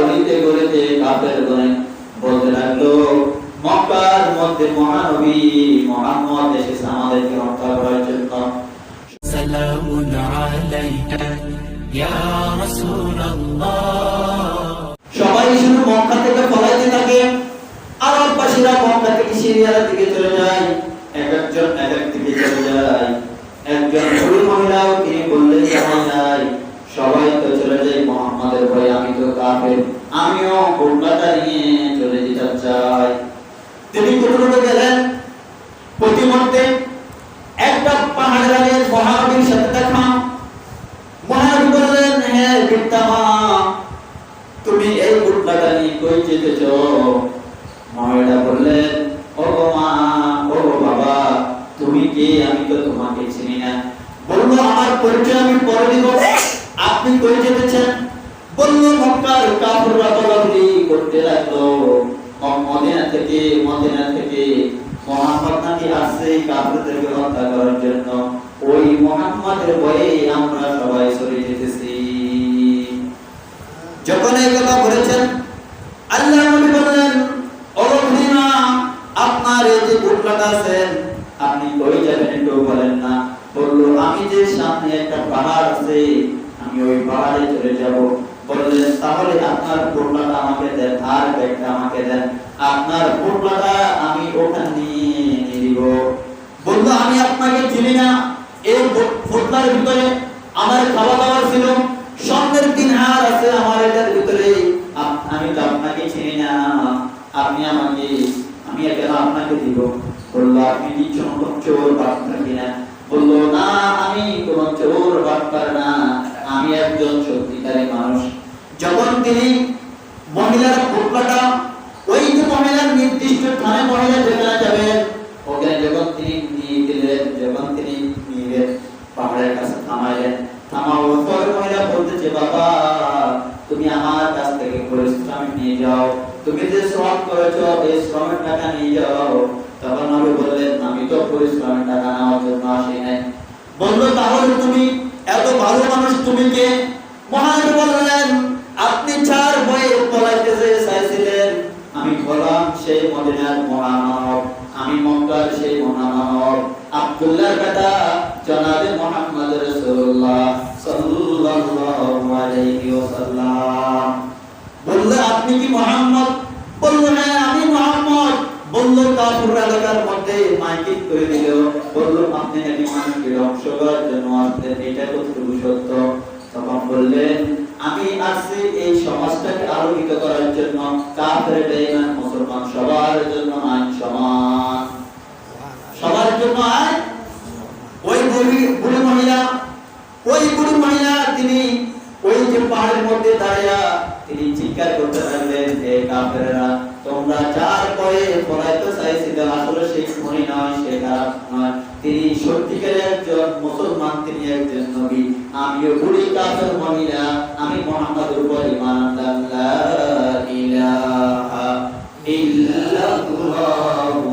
গলিতে গলিতে কাফের গনে বলতে লাগল মক্কার মধ্যে মহানবী মোহাম্মদ এসেছে আমাদেরকে রক্ষা করার জন্য। সবাই শুধু মক্কা থেকে পলাইতে থাকে আরব বাসীরা মক্কা থেকে সিরিয়ার দিকে চলে যায় এক একজন এক এক দিকে চলে যায়। একজন মহিলাও তিনি বললেন যাওয়া যায় সবাই তো চলে যায় মোহাম্মদের ভয়ে, আমি তো কাফের। আমিও কলকাতা নিয়ে চলে যেতে চাই। তিনি কোথাও গেলেন? প্রতিমধ্যে একটা পাহাড়ের আগে মহানবীর সাথে দেখা। মহানবী বললেন হ্যাঁ বিদ্যামা তুমি এই বুটলাটা নিয়ে কই যেতেছ মহিলা বললেন, ও মা, ও বাবা, তুমি কে? আমি তো তোমাকে চিনি না। বলল, আমার পরিচয় আমি পরে দিব। আপনি কই যেতেছেন বলল, মক্কার কাপড়রা বলাবলি করতে লাগল। মদিনা থেকে মদিনা থেকে মোহাম্মদ নাকি আসছে কাপড়দেরকে হত্যা করার জন্য। ওই মোহাম্মদের ভয়ে আমরা সবাই সরে যেতেছি। যখন এই কথা বলেছেন, আল্লাহ নবী বললেন মুসলিমা আপনার এই যে বুটলাটা আছেন আপনি কই যাবেন? একটু বলেন না। বলল, আমি যে সামনে একটা পাহাড় আছে আমি ওই পাহাড়ে চলে যাব। বললেন, তাহলে আপনার বুটলাটা আমাকে দেন, আর ব্যাগটা আমাকে দেন। আপনার বুটলাটা আমি ওখানে নিয়ে দিব। বলল আমি আপনাকে চিনি না। এই বুটলার ভিতরে আমার খাওয়া দাওয়া ছিল। স্বর্ণের তিন হার আছে আমার এটার ভিতরে। আমি তো আপনাকে চিনি না। আপনি আমাকে, আমি কেন আপনাকে দিব। বলল, আপনি কোন চোর বাটপার কিনা বলল, না, আমি কোন চোর বাটপার না। একজন সত্যিকারী মানুষ। যখন তিনি মহিলার পোটলাটা ওই যে মহিলার নির্দিষ্ট স্থানে মহিলা যেখানে যাবেন ওখানে যখন তিনি নিয়ে দিলেন যখন তিনি নিয়ে পাহাড়ের কাছে থামাইলেন থামাও পর মহিলা বলতেছে বাবা, তুমি আমার কাছ থেকে পরিশ্রম নিয়ে যাও। তুমি যে শ্রম করেছ, এই শ্রমের টাকা নিয়ে যাও। তখন নবী বললেন, আমি তো পরিশ্রমের টাকা নেওয়ার জন্য আসি নাই। বলল, তাহলে তুমি এত ভালো মানুষ তুমি কে? মহানবী বললেন, আপনি চার বয়ে পলাইতে চাইছিলেন, আমি হলাম সেই মদিনার মহামানব, আমি মক্কার সেই মহামানব। আব্দুল্লাহর বেটা জনাবে মোহাম্মদ রাসূলুল্লাহ সাল্লাল্লাহু আলাইহি ওয়াসাল্লাম। বললে, আপনি কি মোহাম্মদ বলল হ্যাঁ আমি মোহাম্মদ আমি আসছি এই সমাজটাকে আলোকিত করার জন্য কাফের মুসলমান, সবার জন্য আইন সমান। সবার জন্য তিনি ওই যে পাহাড়ের মধ্যে দাঁড়িয়ে তিনি চিৎকার করতে লাগলেন, হে কাফেররা তোমরা যার পরে পড়াইতে চাইছিলে, আসলে সেই মনে নয়, সে খারাপ নয়। তিনি সত্যিকারের একজন মুসলমান, তিনি একজন নবী। আমিও বুড়ি কাজের মহিলা আমি মোহাম্মদের উপর ইমান ইলাহা ইল্লাল্লাহু